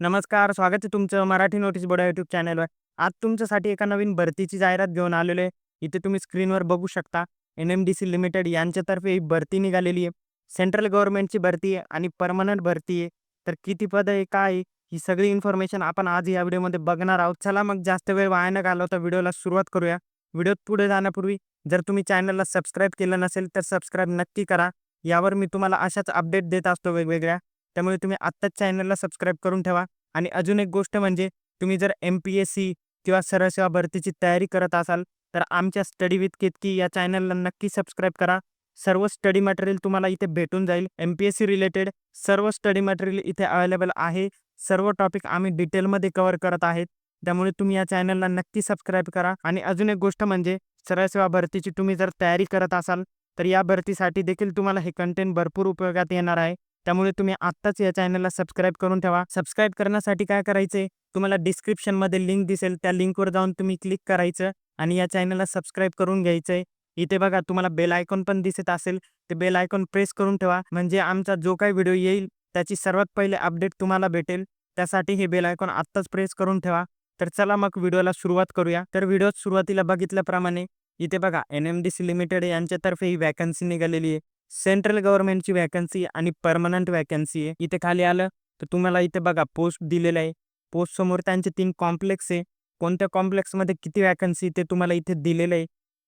नमस्कार, स्वागत आहे तुमचं मराठी नोटीस बोर्ड यूट्यूब चॅनलवर. आज तुमच्यासाठी एका नवीन भरतीची जाहिरात घेऊन आलेलो आहे. इथे तुम्ही स्क्रीनवर बघू शकता. एन-एम-डी-सी लिमिटेड यांच्यातर्फे ही भरती निघालेली आहे. सेंट्रल गव्हर्नमेंटची भरती आहे आणि परमनंट भरती आहे. तर किती पद आहे, काय आहे, ही सगळी इन्फॉर्मेशन आपण आज या व्हिडिओमध्ये बघणार आहोत. चला मग जास्त वेळ वाया न घालवता व्हिडिओला सुरुवात करूया. व्हिडिओत पुढे जाण्यापूर्वी जर तुम्ही चॅनलला सबस्क्राईब केलं नसेल तर सबस्क्राईब नक्की करा. यावर मी तुम्हाला अशाच अपडेट देत असतो वेगवेगळ्या. त्यामुळे तुम्ही आत्ताच चॅनलला सबस्क्राईब करून ठेवा. आणि अजून एक गोष्ट म्हणजे तुम्ही जर एम-पी-एस-सी किंवा सरळ सेवा भरतीची तयारी करत असाल तर आमच्या स्टडी विथ केतकी या चॅनलला नक्की सबस्क्राईब करा. सर्व स्टडी मटेरियल तुम्हाला इथे भेटून जाईल. एम-पी-एस-सी रिलेटेड सर्व स्टडी मटेरियल इथे अवेलेबल आहे. सर्व टॉपिक आम्ही डिटेलमध्ये कव्हर करत आहेत. त्यामुळे तुम्ही या चॅनलला नक्की सबस्क्राईब करा. आणि अजून एक गोष्ट म्हणजे सरळ सेवा भरतीची तुम्ही जर तयारी करत असाल तर या भरतीसाठी देखील तुम्हाला हे कंटेंट भरपूर उपयोगात येणार आहे. त्यामुळे तुम्ही आत्ताच या चॅनलला सबस्क्राईब करून ठेवा. सबस्क्राईब करण्यासाठी काय करायचंय, तुम्हाला डिस्क्रिप्शनमध्ये लिंक दिसेल त्या लिंकवर जाऊन तुम्ही क्लिक करायचं आणि या चॅनलला सबस्क्राईब करून घ्यायचंय. इथे बघा तुम्हाला बेल आयकॉन पण दिसत असेल, ते बेल आयकॉन प्रेस करून ठेवा. म्हणजे आमचा जो काही व्हिडिओ येईल त्याची सर्वात पहिले अपडेट तुम्हाला भेटेल. त्यासाठी हे बेल आयकॉन आत्ताच प्रेस करून ठेवा. तर चला मग व्हिडिओला सुरुवात करूया. तर व्हिडिओ सुरुवातीला बघितल्याप्रमाणे इथे बघा एन-एम-डी-सी लिमिटेड यांच्यातर्फे ही व्हॅकन्सी निघालेली आहे. सेंट्रल गव्हर्नमेंटची व्हॅकन्सी आणि परमनंट वॅकन्सी आहे. इथे खाली आलं तर तुम्हाला इथे बघा पोस्ट दिलेलं आहे. पोस्ट समोर त्यांचे तीन कॉम्प्लेक्स आहे. कोणत्या कॉम्प्लेक्समध्ये किती व्हॅकन्सी ते तुम्हाला इथे दिलेलं आहे.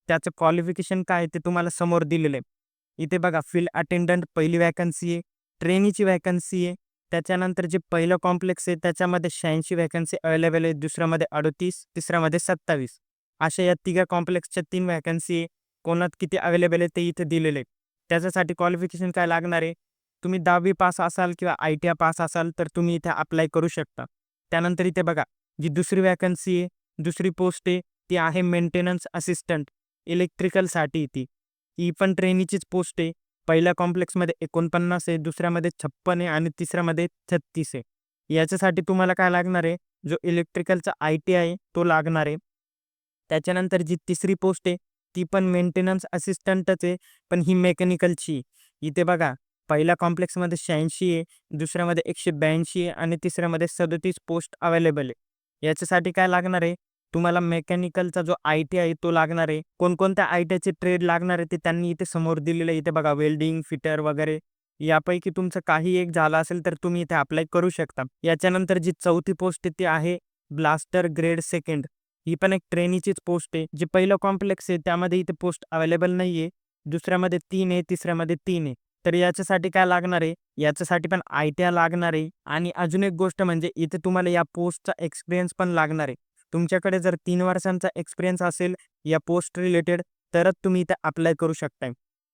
त्याचं क्वालिफिकेशन काय ते तुम्हाला समोर दिलेलं आहे. इथे बघा फील्ड अटेंडंट पहिली वॅकन्सी आहे. ट्रेनीची वॅकन्सी आहे. त्याच्यानंतर जे पहिलं कॉम्प्लेक्स आहे त्याच्यामध्ये 86 व्हॅकन्सी अवेलेबल आहे. दुसऱ्यामध्ये 38, तिसऱ्यामध्ये 27 अशा या तिघा कॉम्प्लेक्सच्या तीन वॅकन्सी आहे. कोणात किती अवेलेबल आहे ते इथे दिलेले आहे. त्याच्यासाठी क्वालिफिकेशन काय लागणार आहे, तुम्ही 10वी पास असाल किंवा आय-टी-आय पास असाल तर तुम्ही इथे अप्लाय करू शकता. त्यानंतर इथे बघा जी दुसरी वॅकन्सी आहे, दुसरी पोस्ट आहे ती आहे मेंटेनन्स असिस्टंट इलेक्ट्रिकलसाठी ती. ही पण ट्रेनीचीच पोस्ट आहे. पहिल्या कॉम्प्लेक्समध्ये 49 आहे, दुसऱ्यामध्ये 56 आहे आणि तिसऱ्यामध्ये 36 आहे. याच्यासाठी तुम्हाला काय लागणार आहे, जो इलेक्ट्रिकलचा आय-टी-आय आहे तो लागणार आहे. त्याच्यानंतर जी तिसरी पोस्ट आहे ती पण मेंटेनन्स असिस्टंटच आहे, पण ही मेकॅनिकलची इथे बघा पहिल्या कॉम्प्लेक्समध्ये 86 आहे, दुसऱ्यामध्ये 182 आहे आणि तिसऱ्यामध्ये 37 पोस्ट अवेलेबल आहे. याच्यासाठी काय लागणार आहे, तुम्हाला मेकॅनिकलचा जो आय-टी आहे तो लागणार आहे. कोणकोणत्या आय टीचे ट्रेड लागणार आहे ते त्यांनी इथे समोर दिलेलं आहे. इथे बघा वेल्डिंग, फिटर वगैरे यापैकी तुमचं काही एक झालं असेल तर तुम्ही इथे अप्लाय करू शकता. याच्यानंतर जी चौथी पोस्ट ती आहे ब्लास्टर ग्रेड सेकंड. ही पण एक ट्रेनीचीच पोस्ट आहे. जे पहिलं कॉम्प्लेक्स आहे त्यामध्ये इथे पोस्ट अवेलेबल नाही आहे. दुसऱ्यामध्ये तीन आहे, तिसऱ्यामध्ये तीन आहे. तर याच्यासाठी काय लागणार आहे, याच्यासाठी पण आय-टी-आय लागणार आहे आणि अजून एक गोष्ट म्हणजे इथे तुम्हाला या पोस्टचा एक्सपिरियन्स पण लागणार आहे. तुमच्याकडे जर तीन वर्षांचा एक्सपिरियन्स असेल या पोस्ट रिलेटेड तरच तुम्ही इथे अप्लाय करू शकताय.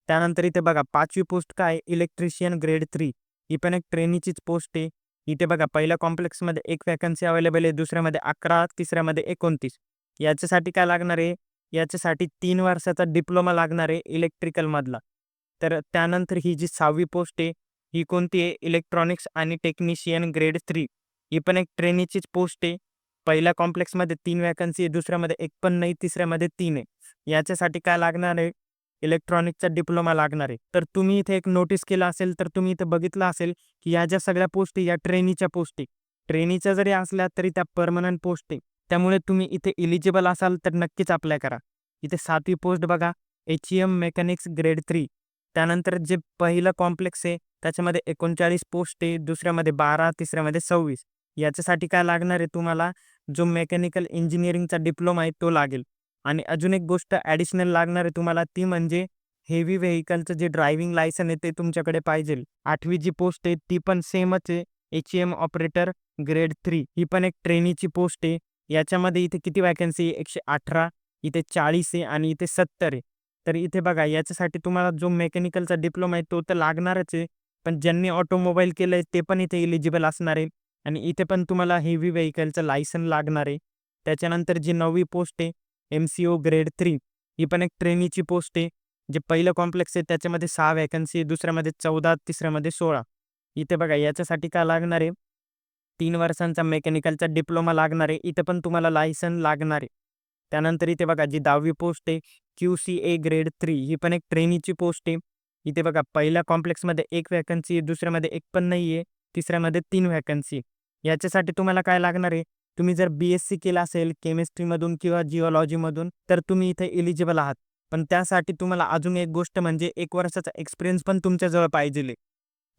त्यानंतर इथे बघा पाचवी पोस्ट काय इलेक्ट्रिशियन ग्रेड थ्री ही पण एक ट्रेनीचीच पोस्ट आहे. इथे बघा पहिल्या कॉम्प्लेक्समध्ये एक व्हॅकन्सी अवेलेबल आहे, दुसऱ्यामध्ये 11, तिसऱ्यामध्ये 29. याच्यासाठी काय लागणार आहे, याच्यासाठी तीन वर्षाचा डिप्लोमा लागणार आहे इलेक्ट्रिकलमधला. तर त्यानंतर ही जी सहावी पोस्ट आहे ही कोणती आहे इलेक्ट्रॉनिक्स आणि टेक्निशियन ग्रेड थ्री ही पण एक ट्रेनीचीच पोस्ट आहे. पहिल्या कॉम्प्लेक्समध्ये तीन व्हॅकन्सी आहे, दुसऱ्यामध्ये एक पण नाही, तिसऱ्यामध्ये तीन आहे. याच्यासाठी काय लागणार आहे, इलेक्ट्रॉनिकचा डिप्लोमा लागणार आहे. तर तुम्ही इथे एक नोटीस केलं असेल तर तुम्ही इथे बघितलं असेल की या ज्या सगळ्या पोस्टी या ट्रेनीच्या पोस्टी ट्रेनीच्या जरी असल्या तरी त्या परमनंट पोस्टी त्यामुळे तुम्ही इथे इलिजिबल असाल तर नक्कीच अप्लाय करा. इथे सातवी पोस्ट बघा एच-ई-एम मेकॅनिक्स ग्रेड थ्री त्यानंतर जे पहिलं कॉम्प्लेक्स आहे त्याच्यामध्ये 39 पोस्ट आहे, दुसऱ्यामध्ये 12, तिसऱ्यामध्ये 26. याच्यासाठी काय लागणार आहे तुम्हाला जो मेकॅनिकल इंजिनिअरिंगचा डिप्लोमा आहे तो लागेल. आणि अजून एक गोष्ट ॲडिशनल लागणार आहे तुम्हाला ती म्हणजे हेवी व्हेकलचं जे ड्रायव्हिंग लायसन आहे ते तुमच्याकडे पाहिजेल. आठवी जी पोस्ट आहे ती पण सेमच आहे एच-ई-एम ऑपरेटर ग्रेड थ्री ही पण एक ट्रेनीची पोस्ट आहे. याच्यामध्ये इथे किती व्हॅकन्सी आहे 118, इथे 40 आहे आणि इथे 70 आहे. तर इथे बघा याच्यासाठी तुम्हाला जो मेकॅनिकलचा डिप्लोमा आहे तो तर लागणारच आहे. पण ज्यांनी ऑटोमोबाईल केलंय ते पण इथे एलिजिबल असणार आहे आणि इथे पण तुम्हाला हेवी व्हेकलचं लायसन लागणार आहे. त्याच्यानंतर जी नववी पोस्ट आहे एम-सी-ओ ग्रेड थ्री ही पण एक ट्रेनीची पोस्ट आहे. जे पहिलं कॉम्प्लेक्स आहे त्याच्यामध्ये सहा व्हॅकन्सी आहे, दुसऱ्यामध्ये 14, तिसऱ्यामध्ये 16. इथे बघा याच्यासाठी काय लागणार आहे, तीन वर्षांचा मेकॅनिकलचा डिप्लोमा लागणार आहे. इथं पण तुम्हाला लायसन लागणार आहे. त्यानंतर इथे बघा जी 10वी पोस्ट आहे क्यू-सी-ए ग्रेड थ्री ही पण एक ट्रेनीची पोस्ट आहे. इथे बघा पहिल्या कॉम्प्लेक्समध्ये एक व्हॅकन्सी आहे, दुसऱ्यामध्ये एक पण नाही आहे, तिसऱ्यामध्ये तीन व्हॅकन्सी याच्यासाठी तुम्हाला काय लागणार आहे तुम्ही जर बी एस सी केलं असेल केमिस्ट्रीमधून किंवा जिओलॉजीमधून तर तुम्ही इथे एलिजिबल आहात. पण त्यासाठी तुम्हाला अजून एक गोष्ट म्हणजे एक वर्षाचा एक्सपिरियन्स पण तुमच्याजवळ पाहिजे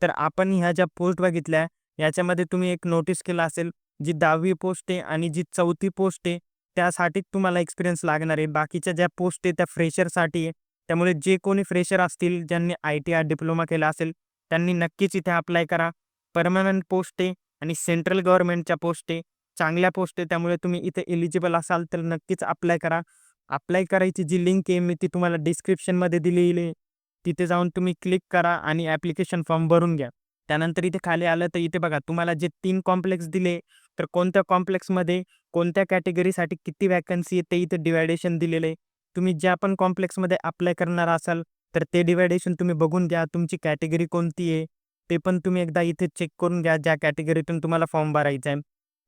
तर आपण ह्या ज्या पोस्ट बघितल्या याच्यामध्ये तुम्ही एक नोटीस केलं असेल जी दहावी पोस्ट आहे आणि जी चौथी पोस्ट आहे त्यासाठी तुम्हाला एक्सपिरियन्स लागणार आहे. बाकीच्या ज्या पोस्ट आहे त्या फ्रेशरसाठी आहे. त्यामुळे जे कोणी फ्रेशर असतील ज्यांनी आय टी आर डिप्लोमा केला असेल त्यांनी नक्कीच इथे अप्लाय करा. परमनंट पोस्ट आहे आणि सेंट्रल गव्हर्नमेंटच्या पोस्ट आहे. चांगल्या पोस्ट आहे त्यामुळे तुम्ही इथे एलिजिबल असाल तर नक्कीच अप्लाय करा. अप्लाय करायची जी लिंक आहे मी ती तुम्हाला डिस्क्रिप्शनमध्ये दिलेली आहे. तिथे जाऊन तुम्ही क्लिक करा आणि ॲप्लिकेशन फॉर्म भरून घ्या. त्यानंतर इथे खाली आलं तर इथे बघा तुम्हाला जे तीन कॉम्प्लेक्स दिले तर कोणत्या कॉम्प्लेक्समध्ये कोणत्या कॅटेगरीसाठी किती वॅकन्सी आहे ते इथे डिवायडेशन दिलेलं आहे. तुम्ही ज्या पण कॉम्प्लेक्समध्ये अप्लाय करणार असाल तर ते डिवायडेशन तुम्ही बघून घ्या तुमची कॅटेगरी कोणती आहे ते पण तुम्ही एकदा इथे चेक करून घ्या ज्या कॅटेगरीतून तुम्हाला फॉर्म भरायचा आहे.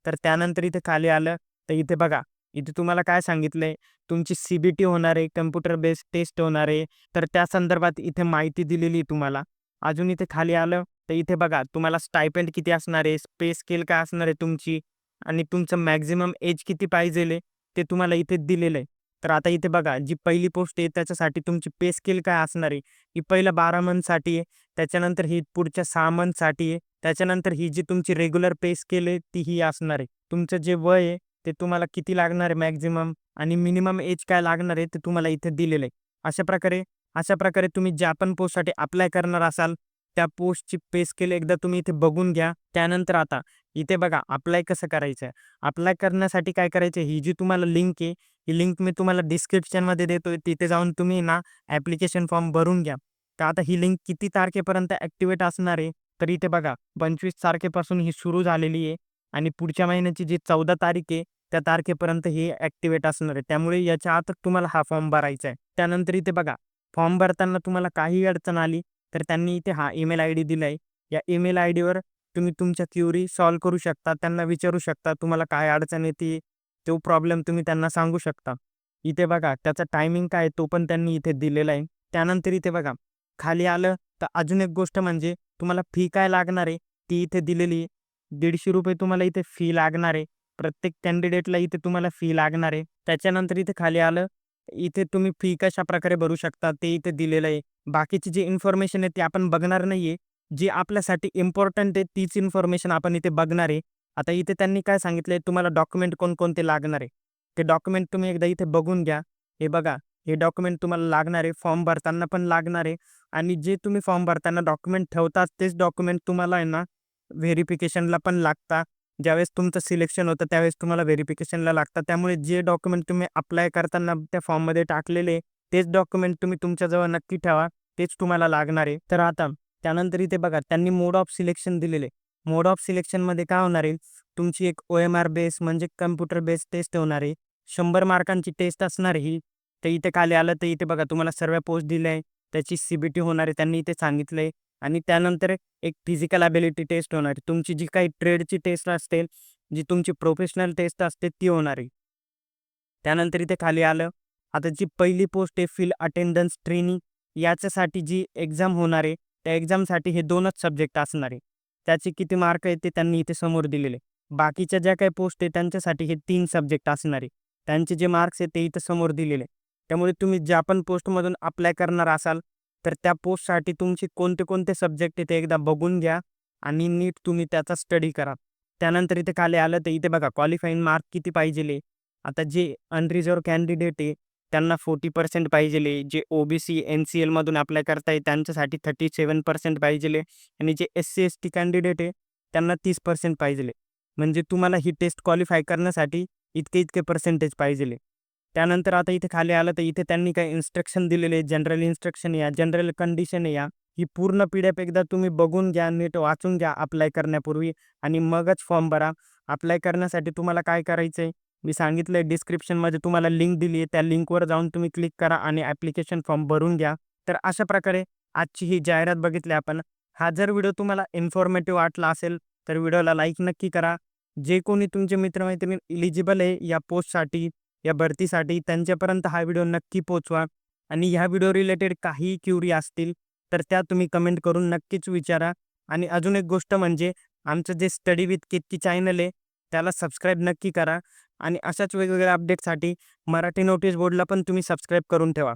तर त्यानंतर इथे खाली आलं तर इथे बघा इथे तुम्हाला काय सांगितलं आहे तुमची सी बी टी होणार आहे कम्प्युटर बेस्ड टेस्ट होणार आहे. तर त्या संदर्भात इथे माहिती दिलेली तुम्हाला. अजून इथे खाली आलं तर इथे बघा तुम्हाला स्टायपेंड किती असणार आहे? स्पे स्केल काय असणार आहे तुमची? आणि तुमचं मॅक्झिमम एज किती पाहिजे ते तुम्हाला इथे दिलेलं आहे. तर आता इथे बघा जी पहिली पोस्ट आहे त्याच्यासाठी तुमची पे स्केल काय असणार आहे? ही पहिल्या बारा मंथसाठी आहे. त्याच्यानंतर ही पुढच्या सहा मंथसाठी आहे. त्याच्यानंतर ही जी तुमची रेग्युलर पे स्केल आहे ती ही असणार आहे. तुमचं जे वय आहे ते तुम्हाला किती लागणार आहे मॅक्झिमम आणि मिनिमम एज काय लागणार आहे ते तुम्हाला इथे दिलेलं आहे. अशा प्रकारे अशा प्रकारे तुम्ही ज्या पण पोस्टसाठी अप्लाय करणार असाल त्या पोस्टची पे स्केल एकदा तुम्ही इथे बघून घ्या. त्यानंतर आता इथे बघा अप्लाय कसं करायचं आहे? अप्लाय करण्यासाठी काय करायचं ही जी तुम्हाला लिंक आहे ही लिंक मी तुम्हाला डिस्क्रिप्शनमध्ये देतोय. तिथे जाऊन तुम्ही ना ॲप्लिकेशन फॉर्म भरून घ्या. का आता ही लिंक किती तारखेपर्यंत ॲक्टिवेट असणार आहे? तर इथे बघा पंचवीस तारखेपासून ही सुरू झालेली आहे आणि पुढच्या महिन्याची जी चौदा तारीख आहे त्या तारखेपर्यंत ही ॲक्टिवेट असणार आहे. त्यामुळे याच्या आत तुम्हाला हा फॉर्म भरायचा आहे. त्यानंतर इथे बघा फॉर्म भरताना तुम्हाला काही अडचण आली तर त्यांनी इथे हा ईमेल आय डी दिला आहे या ईमेल आय डीवर तुम्ही तुमच्या क्युरी सॉल्व करू शकता त्यांना विचारू शकता तुम्हाला काय अडचण येते तो प्रॉब्लेम तुम्ही त्यांना सांगू शकता. इथे बघा त्याचा टायमिंग काय तो पण त्यांनी इथे दिलेला आहे. त्यानंतर इथे बघा खाली आलं तर अजून एक गोष्ट म्हणजे तुम्हाला फी काय लागणार आहे? ती इथे दिलेली आहे. दीडशे रुपये तुम्हाला इथे फी लागणार आहे. प्रत्येक कॅन्डिडेटला इथे तुम्हाला फी लागणार आहे. त्याच्यानंतर इथे खाली आलं इथे तुम्ही फी कशा प्रकारे भरू शकता ते इथे दिलेलं आहे. बाकीची जी इन्फॉर्मेशन आहे ती आपण बघणार नाही आहे जी आपल्यासाठी इम्पॉर्टंट आहे तीच इन्फॉर्मेशन आपण इथे बघणार आहे. आता इथे त्यांनी काय सांगितलं आहे तुम्हाला डॉक्युमेंट कोणकोणते लागणार आहे? ते डॉक्युमेंट तुम्ही एकदा इथे बघून घ्या. हे बघा. हे डॉक्युमेंट तुम्हाला लागणार आहे. फॉर्म भरताना पण लागणार आहे. आणि जे तुम्ही फॉर्म भरताना डॉक्युमेंट ठेवतात तेच डॉक्युमेंट तुम्हाला आहे ना व्हेरिफिकेशनला पण लागता. ज्यावेळेस तुमचं सिलेक्शन होतं त्यावेळेस तुम्हाला व्हेरिफिकेशनला लागतं त्यामुळे जे डॉक्युमेंट तुम्ही अप्लाय करताना त्या फॉर्ममध्ये टाकलेले तेच डॉक्युमेंट तुम्ही तुमच्याजवळ नक्की ठेवा. तेच तुम्हाला लागणार आहे. तर आता त्यानंतर इथे बघा त्यांनी मोड ऑफ सिलेक्शन दिलेले. मोड ऑफ सिलेक्शनमध्ये काय होणार आहे? तुमची एक ओ एम आर बेस म्हणजे कम्प्युटर बेस टेस्ट होणार आहे. शंभर मार्कांची टेस्ट असणार ही. तर इथे खाली आलं तर इथे बघा तुम्हाला सर्व पोस्ट दिले आहे. त्याची सी बी टी होणार आहे त्यांनी इथे सांगितलं आहे. आणि त्यानंतर एक फिजिकल ॲबिलिटी टेस्ट होणार आहे. तुमची जी काही ट्रेडची टेस्ट असते जी तुमची प्रोफेशनल टेस्ट असते ती होणार आहे. त्यानंतर इथे खाली आलं. आता जी पहिली पोस्ट आहे फील्ड अटेंडन्स ट्रेनिंग याच्यासाठी जी एक्झाम होणार आहे त्या एक्झामसाठी हे दोनच सब्जेक्ट असणार आहे. त्याचे किती मार्क आहेत ते त्यांनी इथे समोर दिलेले बाकीच्या ज्या काही पोस्ट आहे त्यांच्यासाठी हे तीन सब्जेक्ट असणार आहे. त्यांचे जे मार्क्स आहेत ते इथं समोर दिलेले त्यामुळे तुम्ही ज्या पण पोस्टमधून अप्लाय करणार असाल तर त्या पोस्टसाठी तुमचे कोणते कोणते सब्जेक्ट इथे एकदा बघून घ्या आणि नीट तुम्ही त्याचा स्टडी करा. त्यानंतर इथे खाली आलं तर इथे बघा क्वालिफाईंग मार्क किती पाहिजे आता जे अनरिझर्व कॅन्डिडेट आहे त्यांना फोर्टी पर्सेंट पाहिजेले. जे O B C N C एलमधून apply करताय त्यांच्यासाठी थर्टी सेवन पर्सेंट पाहिजेले. आणि जे S C S T candidate आहे त्यांना तीस पर्सेंट पाहिजे म्हणजे तुम्हाला ही टेस्ट क्वालिफाय करण्यासाठी इतके इतके पर्सेंटेज पाहिजेले. त्यानंतर आता इथे खाली आलं तर इथे त्यांनी काही इन्स्ट्रक्शन दिलेले जनरल इन्स्ट्रक्शन या जनरल कंडिशन या. ही पूर्ण पी डी एफ एकदा तुम्ही बघून घ्या नीट वाचून घ्या अप्लाय करण्यापूर्वी आणि मगच फॉर्म भरा. अप्लाय करण्यासाठी तुम्हाला काय करायचं आहे मी सांगितलं आहे डिस्क्रिप्शनमध्ये तुम्हाला लिंक दिली आहे. त्या लिंकवर जाऊन तुम्ही क्लिक करा आणि ॲप्लिकेशन फॉर्म भरून घ्या. तर अशा प्रकारे आजची ही जाहिरात बघितली आपण. हा जर व्हिडिओ तुम्हाला इन्फॉर्मेटिव्ह वाटला असेल तर व्हिडिओला लाईक नक्की करा. जे कोणी तुमचे मित्रमैत्रिणी इलिजिबल आहे या पोस्टसाठी या भरतीसाठी त्यांच्यापर्यंत हा व्हिडिओ नक्की पोचवा. आणि ह्या व्हिडिओ रिलेटेड काही क्युरी असतील तर त्या तुम्ही कमेंट करून नक्कीच विचारा. आणि अजून एक गोष्ट म्हणजे आमचं जे स्टडी विथ कितकी चॅनल आहे त्याला सबस्क्राईब नक्की करा. आणि अशाच वेगवेगळ्या अपडेटसाठी मराठी नोटीस बोर्डला पण तुम्ही सबस्क्राईब करून ठेवा.